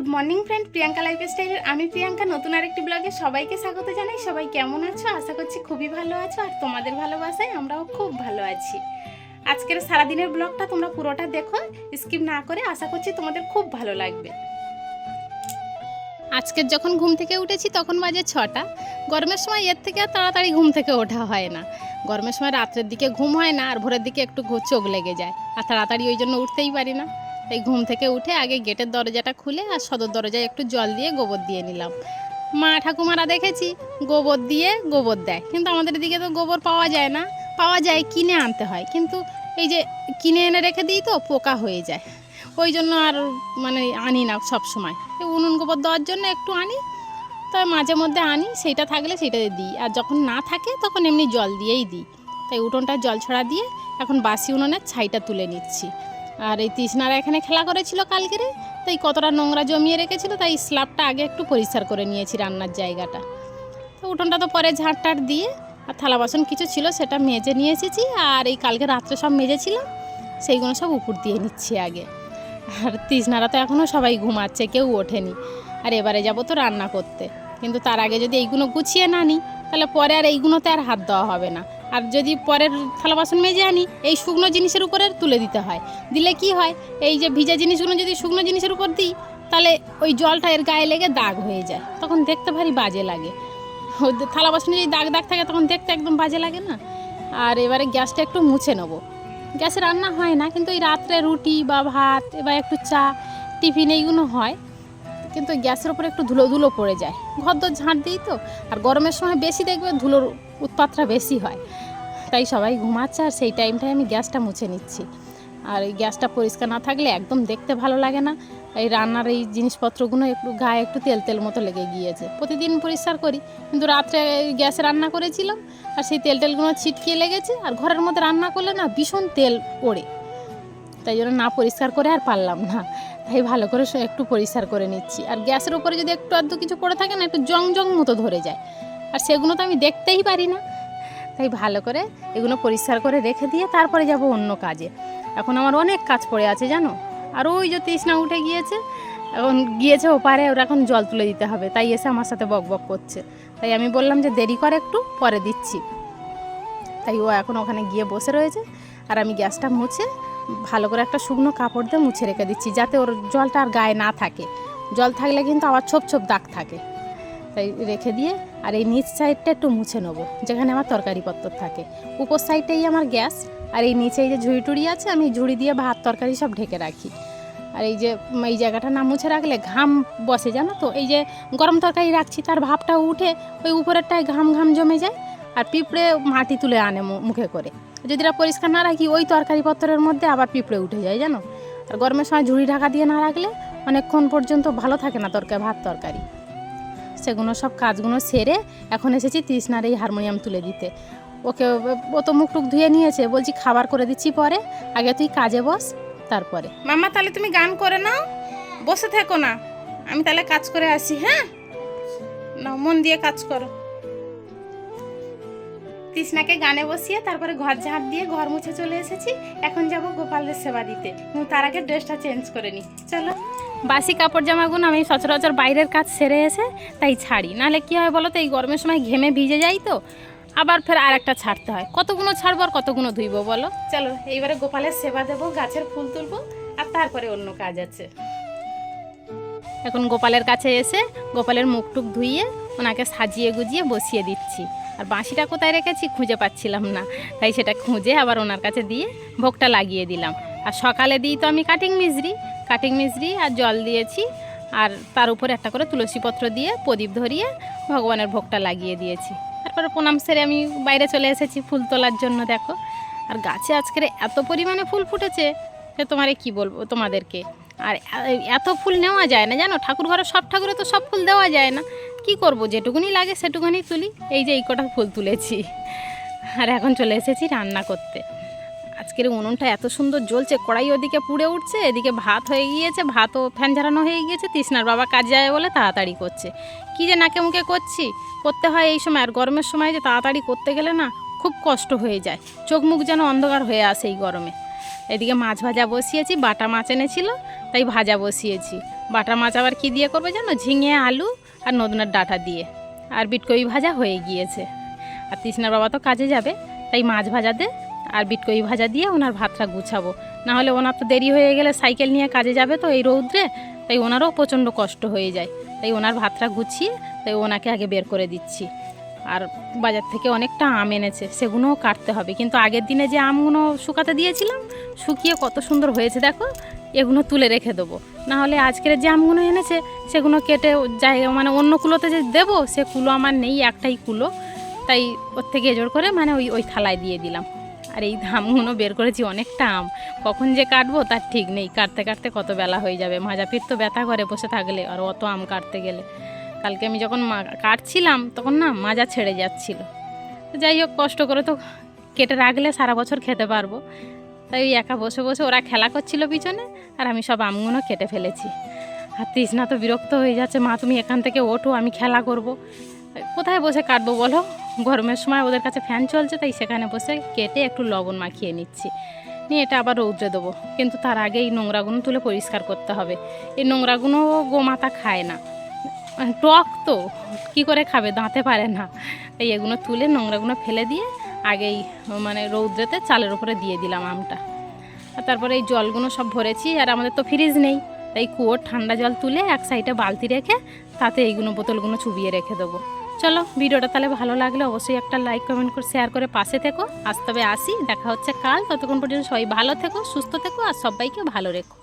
Good morning friend, Priyanka life স্টাইলের আমি প্রিয়াঙ্কা। নতুন আরেকটি ব্লগে সবাইকে স্বাগত জানাই। সবাই কেমন আছো? আশা করছি খুবই ভালো আছো, আর তোমাদের ভালোবাসায় আমরাও খুব ভালো আছি। আজকের সারাদিনের ব্লগটা তোমরা পুরোটা দেখো, স্কিপ না করে আশা করছি তোমাদের খুব ভালো লাগবে। আজকের যখন ঘুম থেকে উঠেছি তখন বাজে ছটা। গরমের সময় এর থেকে আর তাড়াতাড়ি ঘুম থেকে ওঠা হয় না। গরমের সময় রাত্রের দিকে ঘুম হয় না, আর ভোরের দিকে একটু চোখ লেগে যায়। আর তাড়াতাড়ি ওই জন্য উঠতেই পারি না। তাই ঘুম থেকে উঠে আগে গেটের দরজাটা খুলে আর সদর দরজায় একটু জল দিয়ে গোবর দিয়ে নিলাম। মা ঠাকুমারা দেখেছি, গোবর দিয়ে গোবর দেয়। কিন্তু আমাদের দিকে তো গোবর পাওয়া যায় না। পাওয়া যায় কিনে আনতে হয়। কিন্তু এই যে কিনে এনে রেখে দিই তো পোকা হয়ে যায়। ওই জন্য আর মানে আনি না সব সময় এই উনুন গোবর দেওয়ার জন্য একটু আনি তবে মাঝে মধ্যে আনি, সেইটা থাকলে সেইটা দিই। আর যখন না থাকে তখন এমনি জল দিয়েই দিই। তাই উঠোনটা জল ছড়া দিয়ে এখন বাসি উনুনের ছাইটা তুলে নিচ্ছি। আর এই তৃষ্ণারা এখানে খেলা করেছিল কালকেরে তাই কতটা নোংরা জমিয়ে রেখেছিল, তাই স্ল্যাবটা আগে একটু পরিষ্কার করে নিয়েছি রান্নার জায়গাটা। তো উঠোনটা তো পরে ঝাঁট টাট দিয়ে আর থালা বাসন কিছু ছিল সেটা মেজে নিয়ে এসেছি। আর এই কালকে রাত্রে সব মেজেছিলাম সেইগুলো সব উপর দিয়ে নিচ্ছি আগে। আর তৃষ্ণারা তো এখনও সবাই ঘুমাচ্ছে, কেউ ওঠেনি। আর এবারে যাব তো রান্না করতে। কিন্তু তার আগে যদি এইগুলো গুছিয়ে না নিই, তাহলে পরে আর এইগুলোতে আর হাত দেওয়া হবে না। আর যদি পরের থালা বাসন মেজে আনি, এই শুকনো জিনিসের উপরে তুলে দিতে হয়। দিলে কি হয়, এই যে ভিজা জিনিসগুলো যদি শুকনো জিনিসের উপর দিই, তাহলে ওই জলটা এর গায়ে লেগে দাগ হয়ে যায়। তখন দেখতে ভারী বাজে লাগে। থালা বাসনে যদি দাগ দাগ থাকে, তখন দেখতে একদম বাজে লাগে না? আর এবারে গ্যাসটা একটু মুছে নেব। গ্যাসে রান্না হয় না, কিন্তু এই রাত্রে রুটি বা ভাত বা একটু চা, টিফিন এইগুলো হয়। কিন্তু গ্যাসের উপরে একটু ধুলো ধুলো পড়ে যায়। ঘর দর ঝাঁট দিই তো, আর গরমের সময় বেশি দেখবে ধুলোর উৎপাতটা বেশি হয়। তাই সবাই ঘুমাচ্ছে আর সেই টাইমটায় আমি গ্যাসটা মুছে নিচ্ছি। আর এই গ্যাসটা পরিষ্কার না থাকলে একদম দেখতে ভালো লাগে না। এই রান্নার এই জিনিসপত্রগুলো একটু গায়ে একটু তেল তেল মতো লেগে গিয়েছে। প্রতিদিন পরিষ্কার করি, কিন্তু রাত্রে গ্যাসে রান্না করেছিলাম, আর সেই তেল টেলগুলো ছিটকিয়ে লেগেছে, আর ঘরের মধ্যে রান্না করলে না ভীষণ তেল ওড়ে তাই জন্য না পরিষ্কার করে আর পারলাম না। তাই ভালো করে একটু পরিষ্কার করে নিচ্ছি। আর গ্যাসের উপরে যদি একটু আধটু কিছু পড়ে থাকে না, একটু জং জং মতো ধরে যায়। আর সেগুলো তো আমি দেখতেই পারি না। তাই ভালো করে এগুলো পরিষ্কার করে রেখে দিয়ে তারপরে যাব অন্য কাজে। এখন আমার অনেক কাজ পড়ে আছে, জানো? আর ওই যে তৃষ্ণা উঠে গিয়েছে, এখন গিয়েছে ওপারে, ওরা এখন জল তুলে দিতে হবে। তাই এসে আমার সাথে বক বক করছে। তাই আমি বললাম যে দেরি করে একটু, পরে দিচ্ছি। তাই ও এখন ওখানে গিয়ে বসে রয়েছে। আর আমি গ্যাসটা মুছে ভালো করে একটা শুকনো কাপড় দিয়ে মুছে রেখে দিচ্ছি, যাতে ওর জলটা আর গায়ে না থাকে। জল থাকলে কিন্তু আবার ছোপ ছোপ দাগ থাকে। তাই রেখে দিয়ে আর এই নিচ সাইডটা একটু মুছে নেব, যেখানে আমার তরকারিপত্র থাকে। উপর সাইডটাই আমার গ্যাস, আর এই নিচে এই যে ঝুড়ি টুড়ি আছে, আমি ঝুড়ি দিয়ে ভাত, তরকারি সব ঢেকে রাখি। আর এই যে এই জায়গাটা না মুছে রাখলে ঘাম বসে, জানো তো? এই যে গরম তরকারি রাখছি, তার ভাবটা উঠে ওই উপরেরটায় ঘাম ঘাম জমে যায়, আর পিঁপড়ে মাটি তুলে আনে মুখে করে। যদি এটা পরিষ্কার না রাখি, ওই তরকারি পত্রের মধ্যে আবার পিঁপড়ে উঠে যায়, জানো? আর গরমের সময় ঝুড়ি ঢাকা দিয়ে না রাখলে অনেকক্ষণ পর্যন্ত ভালো থাকে না তরকারি ভাত তরকারি। সেগুলো সব কাজগুলো সেরে এখন এসেছি তৃষ্ণার এই হারমোনিয়াম তুলে দিতে। ওকে, ও তো মুখ টুক ধুয়ে নিয়েছে, বলছি খাবার করে দিচ্ছি পরে, আগে তুই কাজে বস, তারপরে। মামা, তাহলে তুমি গান করে নাও, বসে থেকো না। আমি তাহলে কাজ করে আসি হ্যাঁ? না মন দিয়ে কাজ করো। তৃষ্ণাকে গানে বসিয়ে তারপরে ঘর ঝাঁট দিয়ে ঘর মুছে চলে এসেছি। এখন যাব গোপালের সেবা দিতে। তার আগে ড্রেসটা চেঞ্জ করে নিই। চলো। বাসি কাপড় জামাগুলো আমি সচরাচর বাইরের কাজ সেরে এসে তাই ছাড়ি। নাহলে কী হয় বলো তো, এই গরমের সময় ঘেমে ভিজে যাই তো, আবার ফের আর একটা ছাড়তে হয়। কতগুলো ছাড়বো আর কতগুলো ধুইবো বলো? চলো, এইবারে গোপালের সেবা দেবো, গাছের ফুল তুলবো, আর তারপরে অন্য কাজ আছে। এখন গোপালের কাছে এসে গোপালের মুখ টুক ধুইয়ে ওনাকে সাজিয়ে গুজিয়ে বসিয়ে দিচ্ছি। আর বাঁশিটা কোথায় রেখেছি খুঁজে পাচ্ছিলাম না। তাই সেটা খুঁজে আবার ওনার কাছে দিয়ে ভোগটা লাগিয়ে দিলাম। আর সকালে দিই তো আমি কাটিং মিজরি। কাটিং মিজরি আর জল দিয়েছি। আর তার উপরে একটা করে তুলসী পত্র দিয়ে প্রদীপ ধরিয়ে ভগবানের ভোগটা লাগিয়ে দিয়েছি। তারপরে প্রণাম সেরে আমি বাইরে চলে এসেছি ফুল তোলার জন্য, দেখো। আর গাছে আজকের এত পরিমাণে ফুল ফুটেছে সে তোমারে কি বলব তোমাদেরকে? আর এত ফুল নেওয়া যায় না জানো? ঠাকুর ঘরে সব ঠাকুরে তো সব ফুল দেওয়া যায় না। কি করব, যেটুকুনি লাগে সেটুকুনি তুলি। এই যে এই কটা ফুল তুলেছি। আর এখন চলে এসেছি রান্না করতে। আজকের উনুনটা এত সুন্দর জ্বলছে, কড়াই ওদিকে পুড়ে উঠছে, এদিকে ভাত হয়ে গিয়েছে, ভাতও ফ্যান ঝাড়ানো হয়ে গিয়েছে, তৃষ্ণার বাবা কাজ যায় বলে তাড়াতাড়ি করছে। কি যে নাকে মুখে করছি? করতে হয় এই সময়, আর গরমের সময় যে তাড়াতাড়ি করতে গেলে না খুব কষ্ট হয়ে যায়। চোখ মুখ যেন অন্ধকার হয়ে আসে এই গরমে। এদিকে মাছ ভাজা বসিয়েছি, বাটা মাছ এনেছিল তাই ভাজা বসিয়েছি। বাটা মাছ আবার কী দিয়ে করব জানো? ঝিঙে, আলু আর নদনের ডাঁটা দিয়ে। আর বিটকই ভাজা হয়ে গিয়েছে। আর তৃষ্ণার বাবা তো কাজে যাবে, তাই মাছ ভাজা দে আর বিটকই ভাজা দিয়ে ওনার ভাতটা গুছাবো। না হলে ওনার তো দেরি হয়ে গেলে সাইকেল নিয়ে কাজে যাবে তো এই রৌদ্রে, তাই ওনারও প্রচণ্ড কষ্ট হয়ে যায়। তাই ওনার ভাতটা গুছিয়ে, তাই ওনাকে আগে বের করে দিচ্ছি। আর বাজার থেকে অনেকটা আম এনেছে সেগুলোও কাটতে হবে। কিন্তু আগের দিনে যে আমগুলো শুকাতে দিয়েছিলাম, শুকিয়ে কত সুন্দর হয়েছে দেখো। এগুলো তুলে রেখে দেবো। নাহলে আজকের যে আমগুলো এনেছে, সেগুলো কেটে জায়গা মানে অন্য কুলোতে যে দেবো, সে কুলো আমার নেই, একটাই কুলো। তাই ওর থেকে এজোর করে মানে ওই ওই থালায় দিয়ে দিলাম। আর এই আমগুলো বের করেছি অনেকটা আম। কখন যে কাটবো তার ঠিক নেই। কাটতে কাটতে কত বেলা হয়ে যাবে। মাজা পিঠ তো ব্যথা করে বসে থাকলে, আর অত আম কাটতে গেলে। কালকে আমি যখন কাটছিলাম, তখন না মাজা ছেড়ে যাচ্ছিল। যাই হোক, কষ্ট করে তো কেটে রাখলে সারা বছর খেতে পারব। তাই ওই একা বসে বসে ওরা খেলা করছিল পিছনে, আর আমি সব আমগুলো কেটে ফেলেছি। আর তৃষ্ণা তো বিরক্ত হয়ে যাচ্ছে, মা, তুমি এখান থেকে ওঠো, আমি খেলা করব। কোথায় বসে কাটবো বলো? গরমের সময় ওদের কাছে ফ্যান চলছে, তাই সেখানে বসে কেটে একটু লবণ মাখিয়ে নিচ্ছি। নিয়ে এটা আবার রৌদ্রে দেবো, কিন্তু তার আগে এই নোংরাগুলো তুলে পরিষ্কার করতে হবে। এই নোংরাগুলো গোমাতা খায় না। টক তো, কি করে খাবে? দাঁতে পারে না। তাই এগুলো তুলে নোংরাগুলো ফেলে দিয়ে আগেই মানে রৌদ্রেতে চালের উপরে দিয়ে দিলাম আমটা। আর তারপরে এই জলগুলো সব ভরেছি, আর আমাদের তো ফ্রিজ নেই। তাই কুয়োর ঠান্ডা জল তুলে এক সাইডে বালতি রেখে তাতে এইগুলো বোতলগুলো চুবিয়ে রেখে দেবো। চলো, ভিডিওটা তাহলে ভালো লাগলে অবশ্যই একটা লাইক কমেন্ট করে শেয়ার করে পাশে থেকো। আজ তবে আসি, দেখা হচ্ছে কাল। ততক্ষণ পর্যন্ত সবাই ভালো থেকো, সুস্থ থেকো, আর সবাইকে ভালো রেখো।